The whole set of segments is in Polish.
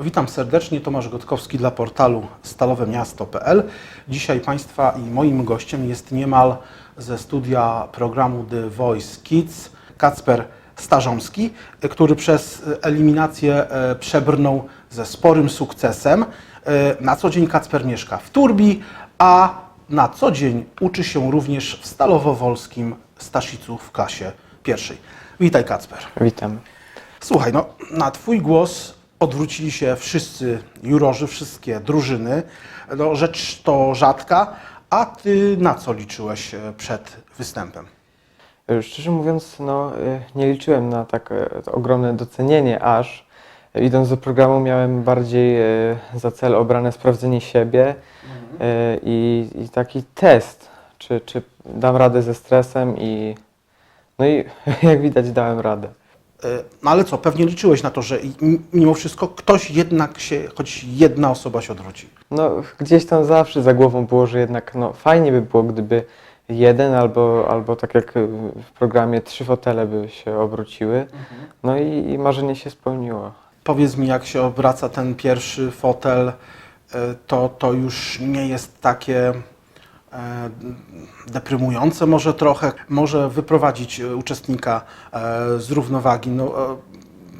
Witam serdecznie, Tomasz Gotkowski dla portalu stalowemiasto.pl. Dzisiaj Państwa i moim gościem jest niemal ze studia programu The Voice Kids Kacper Starzomski, który przez eliminację e, przebrnął ze sporym sukcesem. E, Na co dzień Kacper mieszka w Turbi, a na co dzień uczy się również w Stalowo-Wolskim Staszicu w klasie pierwszej. Witaj Kacper. Witam. Słuchaj, no na Twój głos odwrócili się wszyscy jurorzy, wszystkie drużyny. No, rzecz to rzadka, a Ty na co liczyłeś e, przed występem? E, Szczerze mówiąc, no, e, nie liczyłem na tak ogromne docenienie aż. Idąc do programu miałem bardziej za cel obrane sprawdzenie siebie e, i, i taki test, czy, czy dam radę ze stresem i no i jak widać dałem radę. E, No ale co, pewnie liczyłeś na to, że mimo wszystko ktoś jednak się, choć jedna osoba się odwróci. No gdzieś tam zawsze za głową było, że jednak no, fajnie by było, gdyby jeden albo, albo tak jak w programie trzy fotele by się obróciły. No i, i marzenie się spełniło. Powiedz mi, jak się obraca ten pierwszy fotel, e, to, to już nie jest takie deprymujące może trochę, może wyprowadzić e, uczestnika e, z równowagi, no,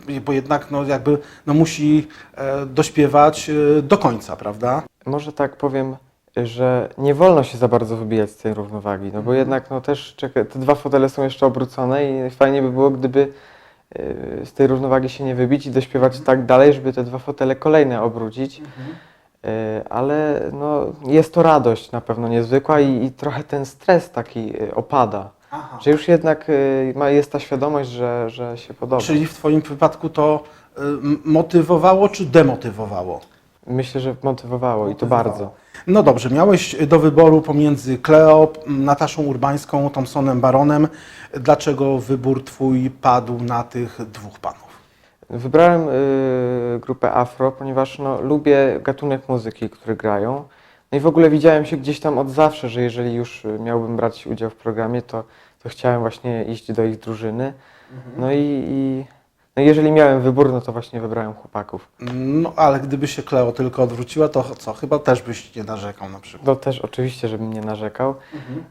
e, bo jednak no, jakby no, musi e, dośpiewać e, do końca, prawda? Może tak powiem, że nie wolno się za bardzo wybijać z tej równowagi, no bo jednak no też czeka, te dwa fotele są jeszcze obrócone i fajnie by było, gdyby z tej równowagi się nie wybić i dośpiewać tak dalej, żeby te dwa fotele kolejne obrócić. Y, Ale no, jest to radość na pewno niezwykła i, i trochę ten stres taki y, opada. Aha. Że już jednak ma, jest ta świadomość, że, że się podoba. Czyli w Twoim wypadku to e, motywowało czy demotywowało? Myślę, że motywowało i to bardzo. No dobrze, miałeś do wyboru pomiędzy Kleo, Nataszą Urbańską, Thompsonem Baronem. Dlaczego wybór Twój padł na tych dwóch panów? Wybrałem y, grupę Afro, ponieważ no, lubię gatunek muzyki, który grają. No i w ogóle widziałem się gdzieś tam od zawsze, że jeżeli już y, miałbym brać udział w programie, to, to chciałem właśnie iść do ich drużyny. No i, i no, jeżeli miałem wybór, no to właśnie wybrałem chłopaków. No ale gdyby się Kleo tylko odwróciła, to co? Chyba też byś nie narzekał na przykład. To też oczywiście, żebym nie narzekał,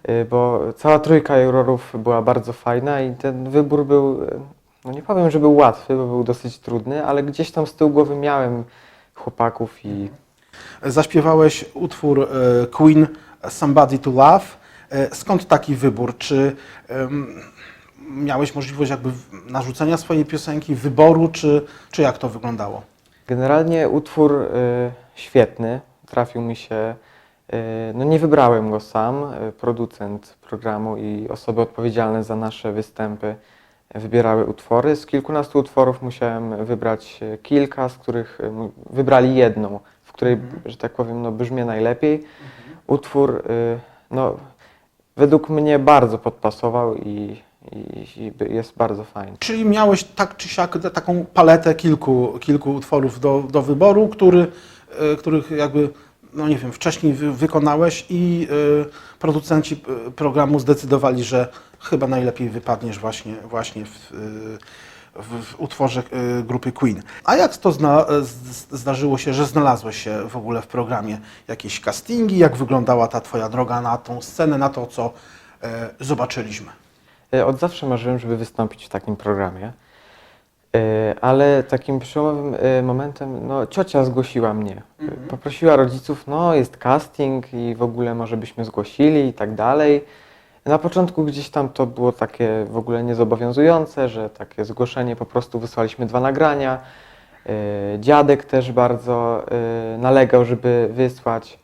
y, bo cała trójka jurorów była bardzo fajna i ten wybór był, no nie powiem, że był łatwy, bo był dosyć trudny, ale gdzieś tam z tyłu głowy miałem chłopaków i Zaśpiewałeś utwór e, Queen Somebody to Love. E, Skąd taki wybór? Czy em, miałeś możliwość jakby w- narzucenia swojej piosenki, wyboru, czy, czy jak to wyglądało? Generalnie utwór y, świetny, trafił mi się. Y, no nie wybrałem go sam. Y, producent programu i osoby odpowiedzialne za nasze występy wybierały utwory. Z kilkunastu utworów musiałem wybrać y, kilka, z których mu- wybrali jedną, w której, że tak powiem, no, brzmię najlepiej. Utwór y, no, według mnie bardzo podpasował i, i, jest bardzo fajny. Czyli miałeś tak czy siak taką paletę kilku, kilku utworów do, do wyboru, który, e, których jakby, no nie wiem, wcześniej wy, wykonałeś i e, producenci e, programu zdecydowali, że chyba najlepiej wypadniesz właśnie, właśnie w, e, w, w utworze e, grupy Queen. A jak to zna, z- zdarzyło się, że znalazłeś się w ogóle w programie? Jakieś castingi? Jak wyglądała ta Twoja droga na tą scenę, na to, co zobaczyliśmy? E, Od zawsze marzyłem, żeby wystąpić w takim programie, E, ale takim przełomowym e, momentem, no ciocia zgłosiła mnie. E, Poprosiła rodziców, no jest casting i w ogóle może byśmy zgłosili i tak dalej. Na początku gdzieś tam to było takie w ogóle niezobowiązujące, że takie zgłoszenie po prostu wysłaliśmy dwa nagrania. E, Dziadek też bardzo e, nalegał, żeby wysłać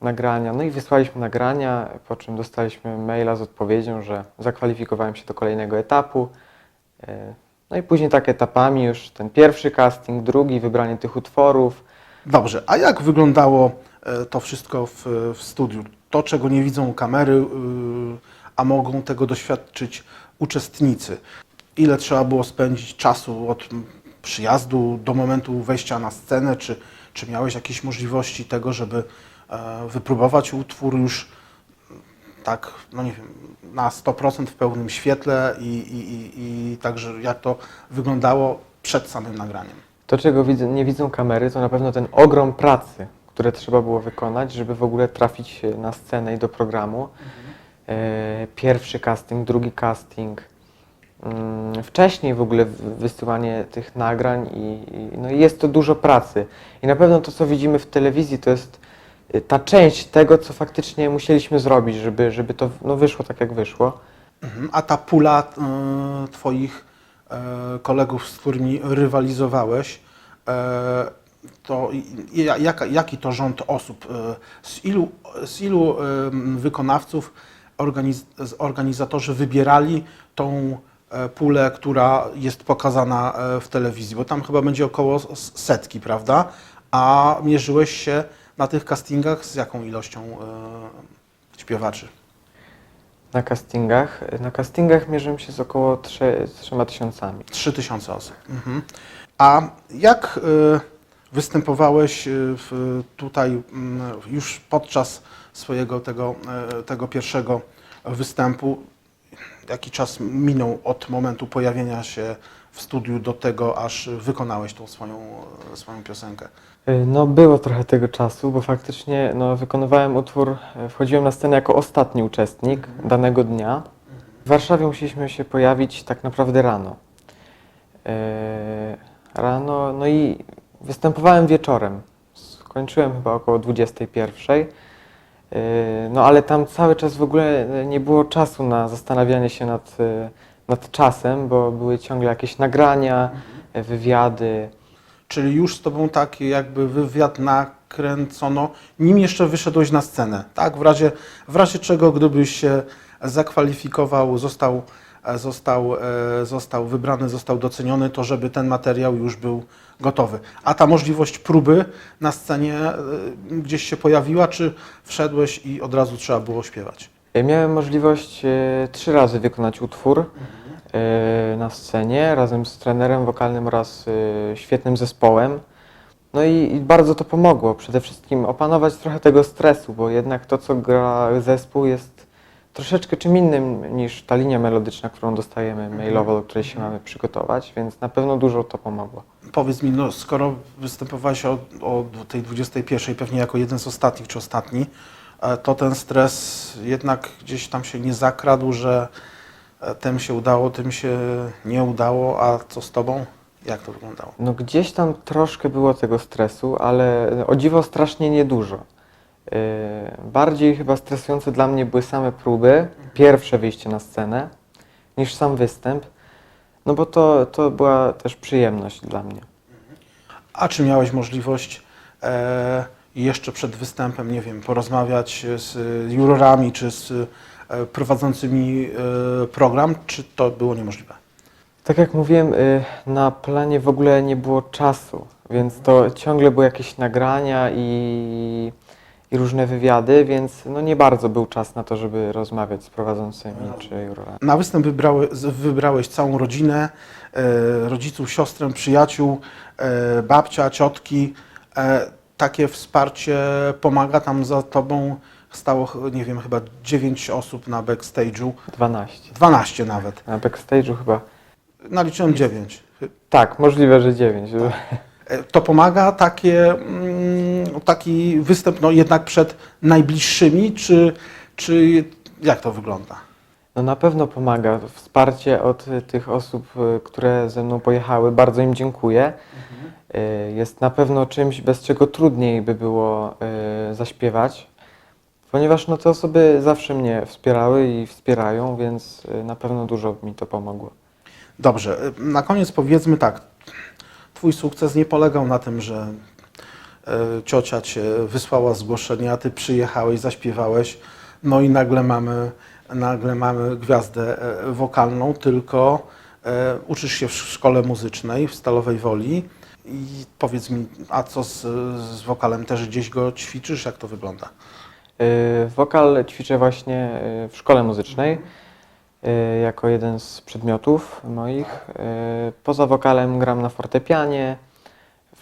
nagrania. No i wysłaliśmy nagrania, po czym dostaliśmy maila z odpowiedzią, że zakwalifikowałem się do kolejnego etapu. E, No i później tak etapami już ten pierwszy casting, drugi, wybranie tych utworów. Dobrze, a jak wyglądało e, to wszystko w, w studiu? To, czego nie widzą kamery, y, a mogą tego doświadczyć uczestnicy. Ile trzeba było spędzić czasu od przyjazdu do momentu wejścia na scenę? Czy, czy miałeś jakieś możliwości tego, żeby e, wypróbować utwór już tak, no nie wiem, na 100% w pełnym świetle i, i, i, także jak to wyglądało przed samym nagraniem? To, czego nie widzą kamery, to na pewno ten ogrom pracy, które trzeba było wykonać, żeby w ogóle trafić na scenę i do programu. E, pierwszy casting, drugi casting. Mm, Wcześniej w ogóle wysyłanie tych nagrań i, no jest to dużo pracy. I na pewno to, co widzimy w telewizji, to jest y, ta część tego, co faktycznie musieliśmy zrobić, żeby, żeby to no, wyszło tak, jak wyszło. Mhm. A ta pula e, Twoich e, kolegów, z którymi rywalizowałeś, e, to jaka, jaki to rząd osób? E, z ilu, z ilu wykonawców organiz, organizatorzy wybierali tą e, pulę, która jest pokazana e, w telewizji? Bo tam chyba będzie około setki, prawda? A mierzyłeś się na tych castingach z jaką ilością śpiewaczy? Na castingach, na castingach mierzymy się z około 3, 3 tysiącami. 3000 osób. Mhm. A jak y, występowałeś y, w, tutaj mm, już podczas swojego tego, y, tego pierwszego występu? Jaki czas minął od momentu pojawienia się w studiu do tego, aż wykonałeś tą swoją, y, swoją piosenkę? Y, No było trochę tego czasu, bo faktycznie no, wykonywałem utwór, wchodziłem na scenę jako ostatni uczestnik danego dnia. W Warszawie musieliśmy się pojawić tak naprawdę rano. Rano, no i występowałem wieczorem. Skończyłem chyba około 21. Y, No ale tam cały czas w ogóle nie było czasu na zastanawianie się nad, y, nad czasem, bo były ciągle jakieś nagrania, wywiady. Czyli już z tobą taki jakby wywiad nakręcono, nim jeszcze wyszedłeś na scenę, tak? W razie, w razie czego, gdybyś się zakwalifikował, został, został, e, został wybrany, został doceniony, to żeby ten materiał już był gotowy. A ta możliwość próby na scenie e, gdzieś się pojawiła, czy wszedłeś i od razu trzeba było śpiewać? Miałem możliwość e, trzy razy wykonać utwór e, na scenie razem z trenerem wokalnym oraz e, świetnym zespołem. No i bardzo to pomogło. Przede wszystkim opanować trochę tego stresu, bo jednak to, co gra zespół, jest troszeczkę czym innym niż ta linia melodyczna, którą dostajemy mailowo, do której się mamy przygotować, więc na pewno dużo to pomogło. Powiedz mi, no, skoro występowałeś o, o tej 21, pewnie jako jeden z ostatnich czy ostatni, e, to ten stres jednak gdzieś tam się nie zakradł, że e, tym się udało, tym się nie udało, a co z tobą? Jak to wyglądało? No gdzieś tam troszkę było tego stresu, ale o dziwo strasznie niedużo. Yy, Bardziej chyba stresujące dla mnie były same próby, pierwsze wyjście na scenę, niż sam występ. No bo to, to była też przyjemność dla mnie. A czy miałeś możliwość e, jeszcze przed występem, nie wiem, porozmawiać z jurorami czy z e, prowadzącymi e, program, czy to było niemożliwe? Tak jak mówiłem, yy, na planie w ogóle nie było czasu, więc to ciągle były jakieś nagrania i, i różne wywiady, więc no nie bardzo był czas na to, żeby rozmawiać z prowadzącymi czy jurorami. Na występ wybrały, wybrałeś całą rodzinę, e, rodziców, siostrę, przyjaciół, e, babcia, ciotki. E, takie wsparcie pomaga tam za tobą. Stało, nie wiem, chyba 9 osób na backstage'u, 12. 12 nawet. Na backstage'u chyba. Naliczyłem 9. Tak, możliwe, że 9. E, To pomaga takie, mm, taki występ no, jednak przed najbliższymi, czy, czy jak to wygląda? No na pewno pomaga. Wsparcie od tych osób, y, które ze mną pojechały, bardzo im dziękuję. Y, Jest na pewno czymś, bez czego trudniej by było y, zaśpiewać, ponieważ no, te osoby zawsze mnie wspierały i wspierają, więc na pewno dużo mi to pomogło. Dobrze, na koniec powiedzmy tak. Twój sukces nie polegał na tym, że ciocia cię wysłała zgłoszenie, a ty przyjechałeś, zaśpiewałeś, no i nagle mamy, nagle mamy gwiazdę e, wokalną, tylko e, uczysz się w szkole muzycznej w Stalowej Woli i powiedz mi, a co z, z wokalem, też gdzieś go ćwiczysz, jak to wygląda? Wokal ćwiczę właśnie w szkole muzycznej jako jeden z przedmiotów moich. Poza wokalem gram na fortepianie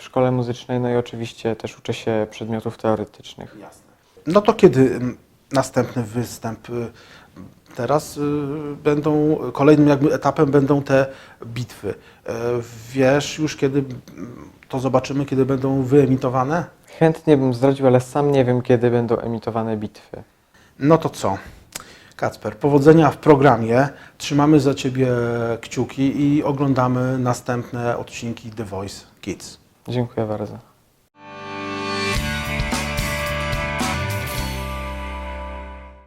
w szkole muzycznej, no i oczywiście też uczę się przedmiotów teoretycznych. Jasne. No to kiedy mm, następny występ? Y, Teraz y, będą, kolejnym jakby etapem będą te bitwy. Y, Wiesz już kiedy mm, to zobaczymy, kiedy będą wyemitowane? Chętnie bym zdradził, ale sam nie wiem, kiedy będą emitowane bitwy. No to co? Kacper, powodzenia w programie. Trzymamy za Ciebie kciuki i oglądamy następne odcinki The Voice Kids. Dziękuję bardzo.